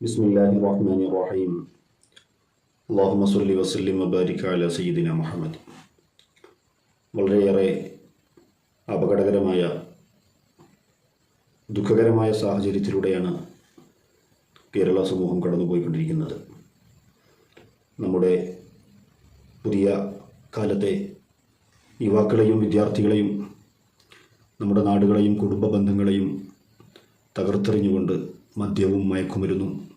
بسم الله الرحمن الرحيم اللهم صل وسلم وبارك على سيدنا മുഹമ്മദ് വളരെയേറെ അപകടകരമായ ദുഃഖകരമായ സാഹചര്യത്തിലൂടെയാണ് കേരള സമൂഹം കടന്നുപോയിക്കൊണ്ടിരിക്കുന്നത് നമ്മുടെ പുതിയ കാലത്തെ യുവാക്കളെയും വിദ്യാർത്ഥികളെയും നമ്മുടെ നാടുകളെയും കുടുംബ ബന്ധങ്ങളെയും തകർത്തെറിഞ്ഞുകൊണ്ട് മദ്യവും മയക്കുമരുന്നും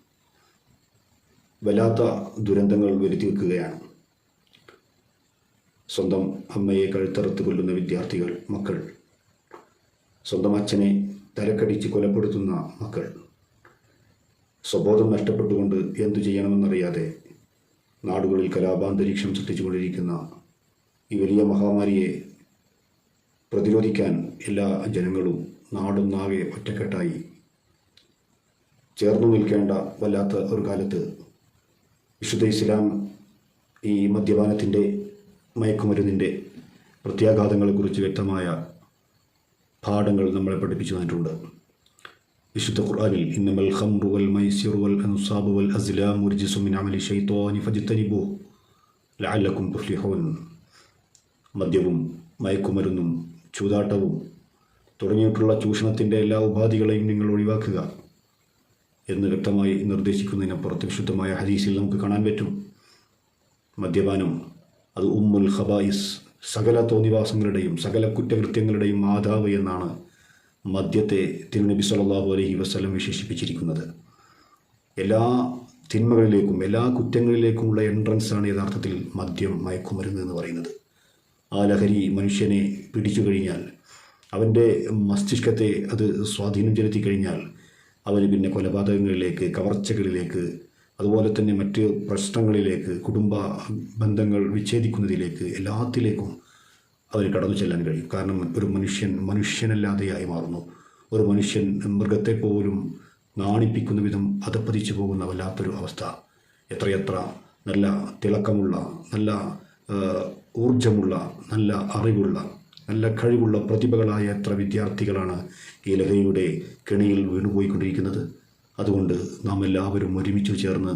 വല്ലാത്ത ദുരന്തങ്ങൾ വരുത്തി വെക്കുകയാണ്. സ്വന്തം അമ്മയെ കഴുത്തറുത്ത് കൊല്ലുന്ന വിദ്യാർത്ഥികൾ മക്കൾ. സ്വന്തം അച്ഛനെ തലക്കടിച്ച് കൊലപ്പെടുത്തുന്ന മക്കൾ. സ്വബോധം നഷ്ടപ്പെട്ടുകൊണ്ട് എന്തു ചെയ്യണമെന്നറിയാതെ നാടുകളിൽ കലാപാന്തരീക്ഷം സൃഷ്ടിച്ചുകൊണ്ടിരിക്കുന്ന ഈ വലിയ മഹാമാരിയെ പ്രതിരോധിക്കാൻ എല്ലാ ജനങ്ങളും നാടും നാടൊന്നാകെ ഒറ്റക്കെട്ടായി ചേർന്നു നിൽക്കേണ്ട വല്ലാത്ത ഒരു കാലത്ത് വിശുദ്ധ ഇസ്ലാം ഈ മദ്യപാനത്തിന്റെ മയക്കുമരുന്നിന്റെ പ്രത്യാഘാതങ്ങളെക്കുറിച്ച് വ്യക്തമായ പാഠങ്ങൾ നമ്മളെ പഠിപ്പിച്ചു തന്നിട്ടുണ്ട്. വിശുദ്ധ ഖുർആനിൽ ഇന്നമൽ ഖംറു വൽ മൈസിറു വൽ അൻസാബു വൽ അസ്ലാം റിജ്സു മിൻ അമലി ശൈത്വാനി ഫജ്തനിബു ലഅല്ലക്കും തുഫ്ലിഹൂൻ. മദ്യവും മയക്കുമരുന്നും ചൂതാട്ടവും തുടങ്ങിയിട്ടുള്ള ചൂഷണത്തിന്റെ എല്ലാ ഉപാധികളെയും നിങ്ങൾ ഒഴിവാക്കുക. എന്ന് വ്യക്തമായി നിർദ്ദേശിക്കുന്നതിനപ്പുറത്ത് വിശുദ്ധമായ ഹദീസിൽ നമുക്ക് കാണാൻ പറ്റും. മദ്യപാനം അത് ഉമ്മുൽ ഖബായിസ് സകല തോന്നിവാസങ്ങളുടെയും സകല കുറ്റകൃത്യങ്ങളുടെയും മാതാവ് എന്നാണ് മദ്യത്തെ തിരുനബി സലാഹു അലഹി വസ്ലം വിശേഷിപ്പിച്ചിരിക്കുന്നത്. എല്ലാ തിന്മകളിലേക്കും എല്ലാ കുറ്റങ്ങളിലേക്കുമുള്ള എൻട്രൻസ് ആണ് യഥാർത്ഥത്തിൽ മദ്യം മയക്കുമരുന്ന് എന്ന് പറയുന്നത്. ആ ലഹരി മനുഷ്യനെ പിടിച്ചു കഴിഞ്ഞാൽ അവന്റെ മസ്തിഷ്കത്തെ അത് സ്വാധീനം ചെലുത്തി കഴിഞ്ഞാൽ അവന് പിന്നെ കൊലപാതകങ്ങളിലേക്ക് കവർച്ചകളിലേക്ക് അതുപോലെ തന്നെ മറ്റ് പ്രശ്നങ്ങളിലേക്ക് കുടുംബ ബന്ധങ്ങൾ വിച്ഛേദിക്കുന്നതിലേക്ക് എല്ലാത്തിലേക്കും അവർ കടന്നു ചെല്ലാൻ കഴിയും. കാരണം ഒരു മനുഷ്യൻ മനുഷ്യനല്ലാതെയായി മാറുന്നു. ഒരു മനുഷ്യൻ മൃഗത്തെ പോലും നാണിപ്പിക്കുന്ന വിധം അതപ്പതിച്ചു പോകുന്ന വല്ലാത്തൊരു അവസ്ഥ. എത്രയെത്ര നല്ല തിളക്കമുള്ള നല്ല ഊർജമുള്ള നല്ല അറിവുള്ള നല്ല കഴിവുള്ള പ്രതിഭകളായ എത്ര വിദ്യാർത്ഥികളാണ് ഈ ലഹരിയുടെ കെണിയിൽ വീണുപോയിക്കൊണ്ടിരിക്കുന്നത്. അതുകൊണ്ട് നാം എല്ലാവരും ഒരുമിച്ച് ചേർന്ന്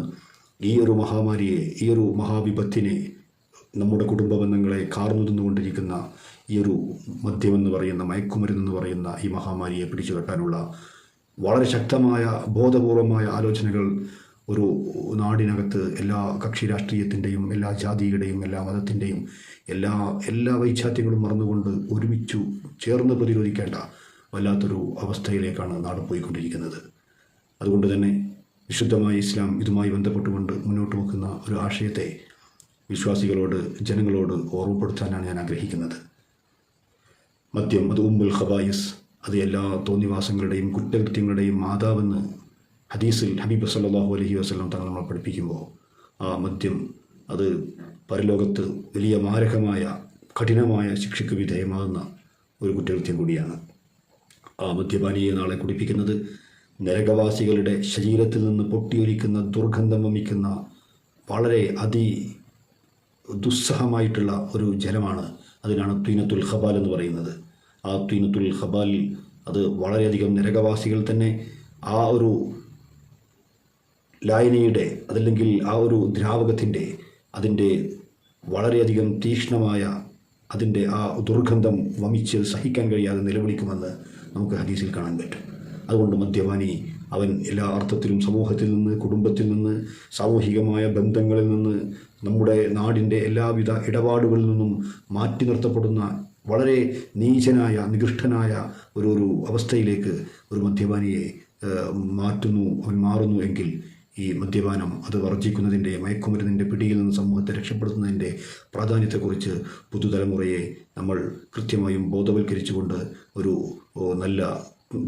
ഈ ഒരു മഹാമാരിയെ ഈ ഒരു മഹാവിപത്തിനെ നമ്മുടെ കുടുംബ ബന്ധങ്ങളെ കാർന്നു തിന്നുകൊണ്ടിരിക്കുന്ന ഈ ഒരു മദ്യമെന്ന് പറയുന്ന മയക്കുമരുന്നെന്ന് പറയുന്ന ഈ മഹാമാരിയെ പിടിച്ചു കെട്ടാനുള്ള വളരെ ശക്തമായ ബോധപൂർവമായ ആലോചനകൾ ഒരു നാടിനകത്ത് എല്ലാ കക്ഷി രാഷ്ട്രീയത്തിന്റെയും എല്ലാ ജാതിയുടെയും എല്ലാ മതത്തിന്റെയും എല്ലാ എല്ലാ വൈചാത്യങ്ങളും മറന്നുകൊണ്ട് ഒരുമിച്ചു ചേർന്ന് പ്രതിരോധിക്കേണ്ട വല്ലാത്തൊരു അവസ്ഥയിലേക്കാണ് നാട് പോയിക്കൊണ്ടിരിക്കുന്നത്. അതുകൊണ്ട് തന്നെ വിശുദ്ധമായ ഇസ്ലാം ഇതുമായി ബന്ധപ്പെട്ടുകൊണ്ട് മുന്നോട്ട് വെക്കുന്ന ഒരു ആശയത്തെ വിശ്വാസികളോട് ജനങ്ങളോട് ഓർമ്മപ്പെടുത്താനാണ് ഞാൻ ആഗ്രഹിക്കുന്നത്. മദ്യം അത് ഉമ്മുൽ ഖബായിസ് അത് എല്ലാ തോന്നിവാസങ്ങളുടെയും കുറ്റകൃത്യങ്ങളുടെയും മാതാവെന്ന് ഹദീസിൽ ഹബീബ് സല്ലാഹു അലഹി വസല്ലം തങ്ങൾ നമ്മൾ പഠിപ്പിക്കുമ്പോൾ ആ മദ്യം അത് പരലോകത്ത് വലിയ മാരകമായ കഠിനമായ ശിക്ഷയ്ക്ക് വിധേയമാകുന്ന ഒരു കുറ്റകൃത്യം കൂടിയാണ്. ആ മദ്യപാനിയെ നാളെ കുടിപ്പിക്കുന്നത് നരകവാസികളുടെ ശരീരത്തിൽ നിന്ന് പൊട്ടിയൊലിക്കുന്ന ദുർഗന്ധം വമിക്കുന്ന വളരെ അതി ദുസ്സഹമായിട്ടുള്ള ഒരു ജലമാണ് അതിനാണ് ത്വീനത്തുൽ ഖബാൽ എന്ന് പറയുന്നത്. ആ ത്വീനത്തുൽ ഖബാൽ അത് വളരെയധികം നരകവാസികൾ തന്നെ ആ ഒരു ലായനിയുടെ അതല്ലെങ്കിൽ ആ ഒരു ദ്രാവകത്തിന്റെ അതിന്റെ വളരെയധികം തീക്ഷ്ണമായ അതിന്റെ ആ ദുർഗന്ധം വമിച്ച് സഹിക്കാൻ കഴിയാതെ നിലവിളിക്കുമെന്ന് നമുക്ക് ഹദീസിൽ കാണാൻ പറ്റും. അതുകൊണ്ട് മദ്യപാനി അവൻ എല്ലാ അർത്ഥത്തിലും സമൂഹത്തിൽ നിന്ന് കുടുംബത്തിൽ നിന്ന് സാമൂഹികമായ ബന്ധങ്ങളിൽ നിന്ന് നമ്മുടെ നാടിന്റെ എല്ലാവിധ ഇടപാടുകളിൽ നിന്നും മാറ്റി നിർത്തപ്പെടുന്ന വളരെ നീചനായ നികൃഷ്ടനായ ഒരു ഒരു അവസ്ഥയിലേക്ക് ഒരു മദ്യപാനിയെ മാറ്റുന്നു അവൻ മാറുന്നു എങ്കിൽ ഈ മദ്യപാനം അത് വർജിക്കുന്നതിന്റെ മയക്കുമരുന്നിന്റെ പിടിയിൽ നിന്ന് സമൂഹത്തെ രക്ഷപ്പെടുത്തുന്നതിന്റെ പ്രാധാന്യത്തെക്കുറിച്ച് പുതുതലമുറയെ നമ്മൾ കൃത്യമായും ബോധവൽക്കരിച്ചുകൊണ്ട് ഒരു നല്ല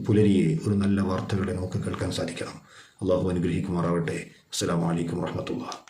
പുലരിയെ ഒരു നല്ല വാർത്തകളെ നമുക്ക് കേൾക്കാൻ സാധിക്കണം. അള്ളാഹു അനുഗ്രഹിക്കുമാറാവട്ടെ. അസ്സാം അലൈക്കും വറഹമത്തുള്ള